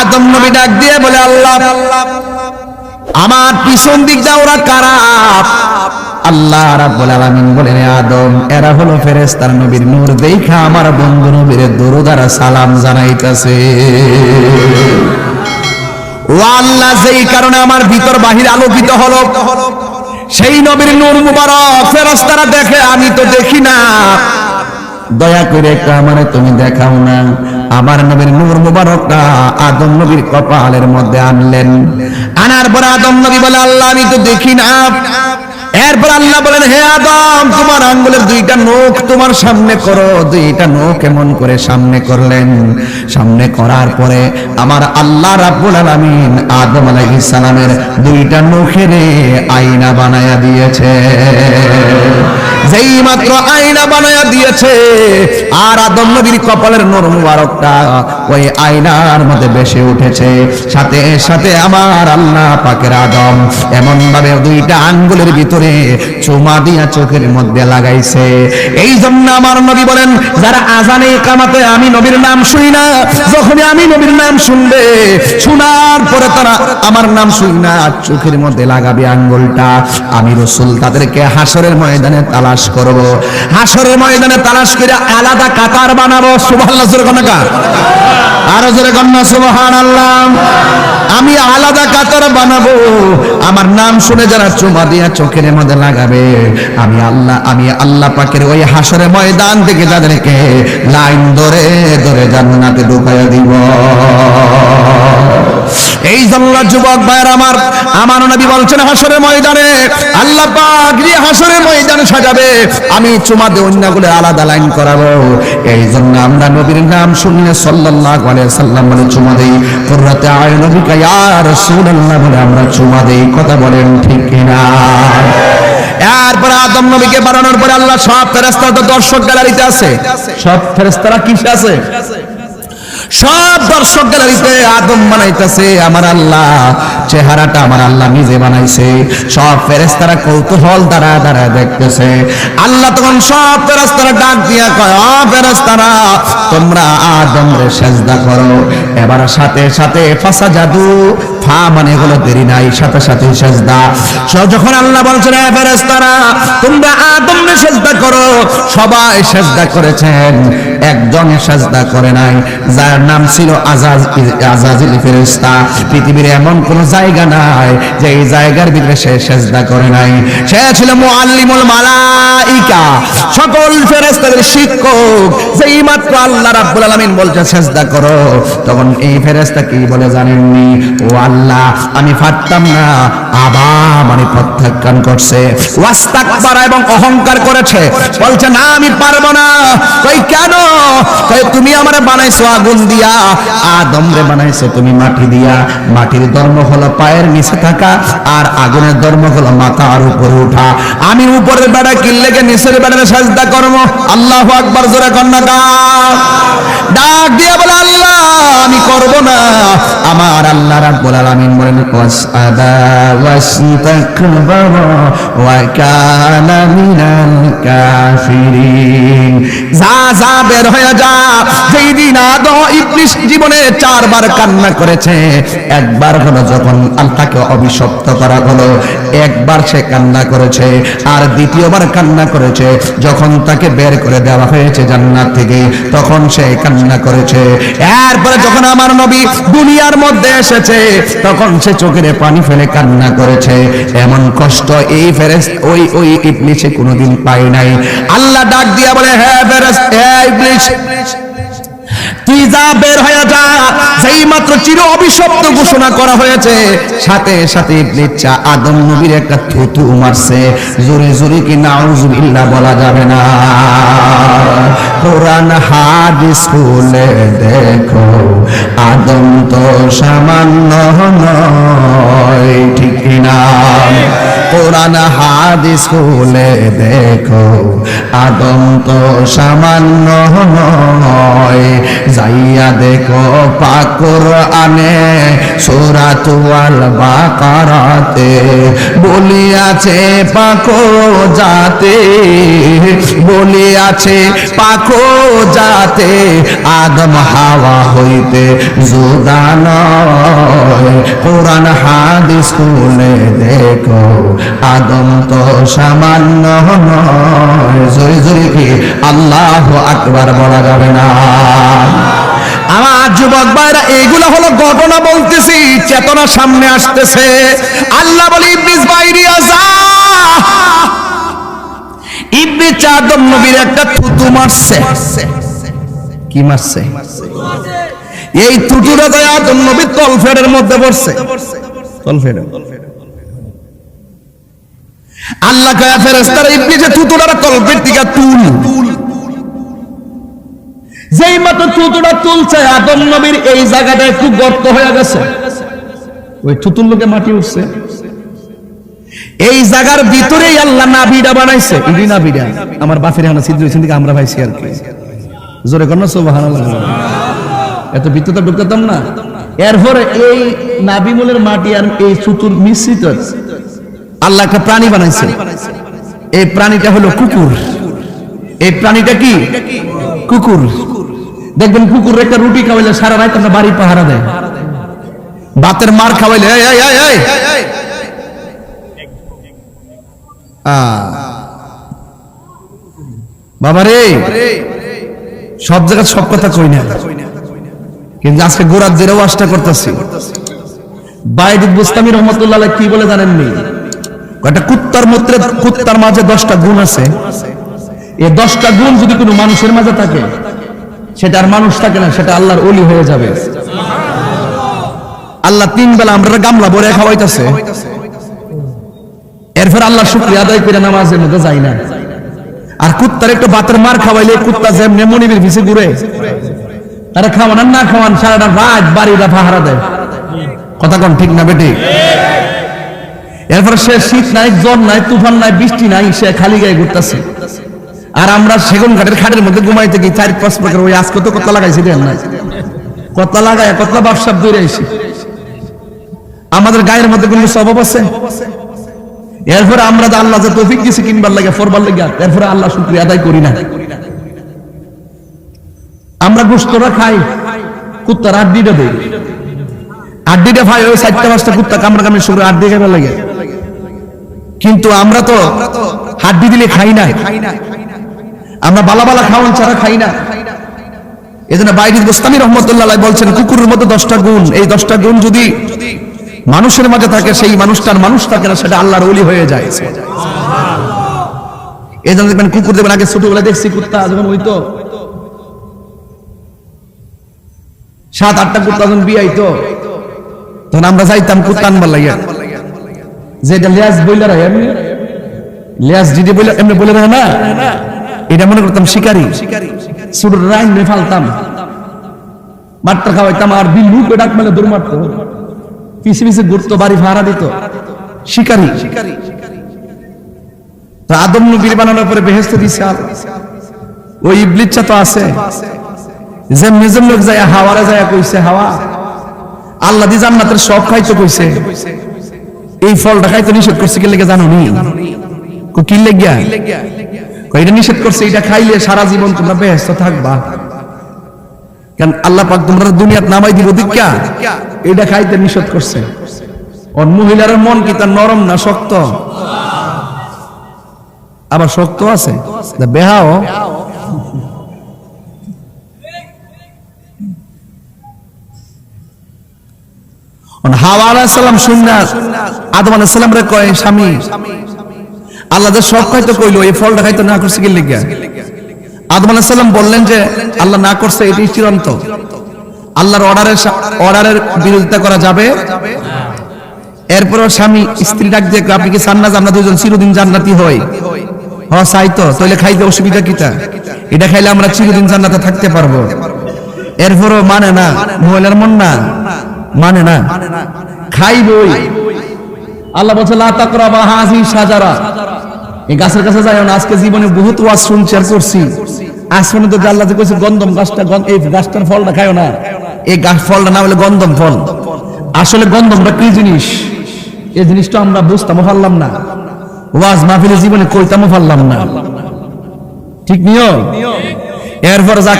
আদম নবী ডাক দিয়ে বলে, আল্লাহ, আমার পিছন দিক যা, ওরা কারা? আল্লাহ রাব্বুল আলামিন বলেন আদম, এরা হলো ফেরেশতার নবীর নূর। দেখা আমার বন্ধু নবীর দরুদারা সালাম জানাইতাছে। ও আল্লাহ, যেই কারণে আমার ভিতর বাহির আলোকিত হলো, সেই নবীর নূর মুবারক ফেরেশতারা দেখে, আমি তো দেখি না। দয়া করে কামারে তুমি দেখাও না। আমার নবীর নূর মুবারকটা আদম নবীর কপালের মধ্যে আনলেন। আনার পর আদম নবী বলে, আল্লাহ, আমি তো দেখি না। এরপর আল্লাহ বলেন, হে আদম, তোমার আঙ্গুলের দুইটা নখ তোমার সামনে করো। দুইটা নখ এমন করে সামনে করলেন। সামনে করার পরে আমার আল্লাহ রাব্বুল আলামিন আদম আলাইহিস সালামের দুইটা নখের আয়না বানায়া দিয়েছে। যেই মাত্র আয়না বানায়া দিয়েছে, আর আদম নবীর কপালের নূর মুবারকটা ওই আয়নার মধ্যে বেশি উঠেছে। সাথে সাথে আমার আল্লাহ পাকের আদম এমন ভাবে দুইটা আঙ্গুলের ভিতরে চুমা দিয়া চোখের মধ্যে লাগাইছে। এই জন্য আমার নবী বলেন, যারা আজানে কামাতে আমি নবীর নাম শুনি না, যখনই আমি নবীর নাম শুনবে, শোনার পরে তারা আমার নাম শুনি না, চোখের মধ্যে লাগাবে আঙ্গুলটা। আমি রসুল তাদেরকে হাসরের ময়দানে তালাশ করব। হাসরের ময়দানে তালাশ করে আলাদা কাতার বানাবো। সুবহানাল্লাহ, জোরে কন্যা আরও জোরে কন্যা সুবহানাল্লাহ। আমি আলাদা কাতার বানাবো। আমার নাম শুনে যারা চুমা দিয়া চোখের মধ্যে লাগাবে। আমি আল্লাহ আমি আল্লাহ পাকের ওই হাসরের ময়দান থেকে তাদেরকে লাইন ধরে ধরে জান্নাতে ঢুকাই দিব। এই জন্য যুবক ভাইয়ের আমার আমার নবী বলছেন হাসরের ময়দানে আল্লাহ পাক হাসরের সাজাবে, আমি চুমাতে অন্যগুলো আলাদা লাইন করাবো। এই জন্য আমরা নবীর নাম শুনলে সাল্লাল্লাহু আলাইহি সাল্লাম বলে, চুমা দেই। কুররাতে আয়ুনিকা ইয়া রাসূলুল্লাহ, বলে, আমরা চুমা দেই। কথা বলেন ঠিক কিনা? এরপরে আদম নবীকে বানানোর পরে আল্লাহ সব ফেরেস্তারা তো দর্শক গ্যালারিতে আছে। সব ফেরেস্তারা কিসে আছে? সব দর্শক গ্যালারিতে আদম বানাইতেছে, আমার আল্লাহ। চেহারাটা আমার আল্লাহ নিজে বানাইছে। সব ফেরেস্তারা কৌতূহল দ্বারা দ্বারা দেখতেছে। আল্লাহ তখন সব ফেরেস্তারা ডাক দিয়া কয় অ ফেরেস্তারা তোমরা আদম রে সেজদা করো। এবার সাথে সাথে ফাসা জাদু ফা মানে হলো দেরি নাই, সাথে সাথে সেজদা। যখন আল্লাহ বলছেন, এ ফেরেশতারা, তোমরা আদম রে সেজদা করো। সবাই সেজদা করেছেন একজন সেজদা করে নাই। যার নাম ছিল আজাজ আজাজিল ফেরেশতা। পৃথিবীর এমন কোন জায়গা নাই যে এই জায়গার ভিতরে সে সেজদা করে নাই। সে ছিল মুআল্লিমুল মালাইকা। সকল ফেরেশতাদের শিক্ষক যেই মাত্র আল্লাহ রাব্বুল আলামিন বলছে, সেজদা করো। তখন এই ফেরেশতা কি বলে জানেননি? ও আল্লাহ, আমি পারতাম না। আবার মানে প্রত্যাখ্যান করছে। ওয়াস্তাকবার এবং অহংকার করেছে। বলছে, না, আমি পারব না। কই কেন? কই তুমি আমারে বানাইছো আগুন দিয়া। আদম রে বানাইছো তুমি মাটি দিয়া। মাটির ধর্ম হলো পায়ের নিচে থাকা, আর আগুনের ধর্ম হলো মাথার উপরে ওঠা আমি উপরের বেড়া কিল্লেকে নিচের বেড়ারে সাজদা করব। আল্লাহ আকবার, জোরে কন্যা ডাক দিয়ে বলে আল্লাহ আমি করব না। আমার আল্লাহ রাব্বুল আলামিন বলেন, ওয়াসআদা ওয়াসতাকবারা ওয়া কানা মিনাল কাফিরিন। যা যা বের হয়ে যা। যেই দিন আদম ইবলিস জীবনে চারবার কান্না করেছে, একবার হলো যখন আল্লাহকে অভিশপ্ত করা হলো, একবার সে কান্না করেছে, আর দ্বিতীয়বার কান্না করেছে, যখন তাকে বের করে দেওয়া হয়েছে জান্নাত থেকে, তখন সে কান্না করেছে। এরপরে যখন আমার নবী দুনিয়ার মধ্যে এসেছে, তখন সে চোখের পানি ফেলে কান্না করেছে। এমন কষ্ট এই ফেরেস ওই ওই ইবলিসে কোনোদিন পায় নাই। আল্লাহ ডাক দিয়া বলে হ্যাঁ ফেরেস হ্যাঁ ইবলিস তুই যা বের হয়ে যা, যেই মাত্র চির অভিশপ্ত ঘোষণা করা হয়েছে, সাথে সাথে ইবলিস চা আদম নবীর একটা থুতু মারছে। জোরে জোরে কি নাউজুবিল্লাহ বলা যাবে না? কোরআন হাদিস খুলে দেখো, আদম তো সামান্য নয়, ঠিক না কোরআন হাদিস খুলে দেখো, আদম তো সামান্য নয় যাইয়া দেখো পাকুর আনে সুরাতুয়াল বাকারাতে বলিয়াছে পাকো যাতে বলিয়াছে পাকো যাতে আদম হাওয়া হইতে কোরআন, হাদিস খুলে দেখো। আদম তো সামান্য নয় জয় জয় কি আল্লাহ আকবার বলা যাবে না। আমার যুবক ভাইরা হলো ঘটনা বলতেছি, চেতনা সামনে আসতেছে। আল্লাহ বলি, ইবলিস বাইরিয়া যা ইবলিস আদম নবীর একটা থুতু মারছে। কি মারছে? এই থুতুটা তো আদম নবীর তলফেডের মধ্যে পড়ছে। আল্লাহ কয়া ফেরেস্তারা ইবলিসের থুতুটার তলফের দিকে তুল। যেই মাত্র থুতুটা তুলছে, আদম নবীর এই জায়গাটা একটু গর্ত হয়ে গেছে। ওই থুতুর লোকে মাটি উঠছে। এই জায়গার ভিতরেই আল্লাহ নাবিটা বানাইছে। ইডি নাবিটা আমার বাফের হানা ছিদ্র হয়েছেন দিকে আমরা পাইছি আর কি। জোরে কর না, সুবহানাল্লাহ। এত ভিতরে ঢুকতাম না। এরপরে এই নাবিমুলের মাটি আর এই থুতুর মিশ্রিত আল্লাহ একটা প্রাণী বানাইছে। এই প্রাণীটা হলো কুকুর। এই প্রাণীটা কি? কুকুর। দেখবেন কুকুর একটা রুটি খাওয়াইলে সারা রাত আমরা বাড়ি পাহারা দেয়। বাতের মার খাওয়াইলে। বাবা রে সব জায়গায় সব কথা কই না। কিন্তু আজকে গোড়ার জেরে ওয়াজটা করতেছি। বাইদিক বুস্তামি রহমতুল্লাহ কি বলে জানেননি? একটা কুত্তার মধ্যে কুত্তার মাঝে দশটা গুণ আছে। এই দশটা গুণ যদি কোনো মানুষের মাঝে থাকে, সেটা আর মানুষ থাকে না, সেটা আল্লাহর অলি হয়ে যাবে। আল্লাহ তিন বেলা আমরা গামলা ভরে খাওয়াইতেছে। এরপর আল্লাহ শুক্রিয়া আদায় করে নামাজের মধ্যে যাই না। আর কুত্তার একটু বাতের মার খাওয়াইলে কুত্তা যেমনি মনিবের ভিসে ঘুরে তারা খাওয়ান আর না খাওয়ান সারাটা রাত বাড়িটা পাহারা দেয়। কথা কোন ঠিক না বেটি? এরপরে সে শীত নাই, জ্বর নাই, তুফান নাই, বৃষ্টি নাই, সে খালি গায়ে ঘুরতেছে। আর আমরা সেগুন ঘাটের খাটের মধ্যে ঘুমাইতে গিয়ে চার পাঁচ প্রকার ওই আজকে তো কত লাগাইছি দেন নাই। কত লাগায় কত ব্যবসাপ দূরে আইসি আমাদের গায়ের মধ্যে কোনো স্বভাব আছে? এরপরে আমরা আল্লাহ যে তৌফিক দিছি কিনবার লাগে, ফরবার লাগে, এরপরে আল্লাহ শুক্রিয়া আদায় করি না। আমরা গোস্তরা খাই, কুত্তার আড্ডিটা দেই। আড্ডিটা ভাই ওই চারটা পাঁচটা কুত্তা কামড়া কামড়ি শুক্র আড্ডি খাবার লাগে। কিন্তু আমরা তো হাড্ডি দিলে খাই না আমরা বালা বালা খাওয়ান ছাড়া খাই না। এই জন্য বাইরে গোস্তানি রহমতুল্লাহ বলছেন, কুকুরের মধ্যে দশটা গুণ, এই দশটা গুণ যদি মানুষের মাঝে থাকে, সেই মানুষটার মানুষ থাকে না, সেটা আল্লাহর ওলি হয়ে যায়। এই জন্য দেখবেন কুকুর দেখবেন, আগে ছোটবেলা দেখছি কুত্তা যখন ওই তো সাত, আটটা কুত্তা যখন বিয়াইতো তখন আমরা যাইতাম কুত্তা আনবার লাগে যেটা লেজ বইলার এমনি? লেজ দিদি বইলে, এমনি বলে না না? এটা মনে করতাম শিকারি। ছোট রাইন মে ফালতাম। মাত্র খাওয়াইতাম আর বিল্লু কে ডাক মেলে দৌড় মারতো। পিছে পিছে ঘুরতো, বাড়ি ভাড়া দিত। শিকারি। তো আদম নবীর বানানোর পরে বেহেস্ত দিছে আর। ওই ইবলিচ্ছা তো আছে। যেমনি যেমনি যায় হাওয়ারে যায় কইছে হাওয়া। আল্লাহ দি জান্নাতের সব খাইতে কইছে। এই ফলটা খাইতে নিষেধ করছে কি লেগে জানো নি কো কি লেগিয়া এটা নিষেধ করছে, এটা খাইলে সারা জীবন তোমরা বেহেস্ত থাকবা। কেন আল্লাহ পাক তোমরা দুনিয়াত নামাই দিব দীক্ষা? এটা খাইতে নিষেধ করছে। ওর মহিলার মন কি তার নরম না শক্ত? আবার শক্ত আছে? বেহাও? হাওয়া রে কয়, স্বামী বিরোধিতা করা যাবে। স্বামী, স্ত্রী ডাক দিয়ে আপনি কি চান আমরা দুজন চিরদিন জান্নাতি হই। হ চাই তো খাইতে অসুবিধা কিটা এটা খাইলে আমরা চিরদিন জান্নাতে থাকতে পারব। এরপরও মানে না, মহিলার মন না। মানে না? খাইবই। আল্লাহ বলছে, লা তাকরাবা হাযি সাজারা এই গাছের কাছে যাই না, আজকে জীবনে বহুত ওয়াজ শুনছি আর করছি। পর্যন্ত যে আল্লাহ কইছে, গন্ধম গাছটা এই গাছটার ফলটা খাইও না। এই গাছ ফলটা না হলে গন্ধম ফল। আসলে গন্ধমটা কি জিনিস? এই জিনিসটা আমরা বুঝতামও পারলাম না। ওয়াজ মাহফিলের জীবনে কইতামও পারলাম না। ঠিক নিও এরপর যাক।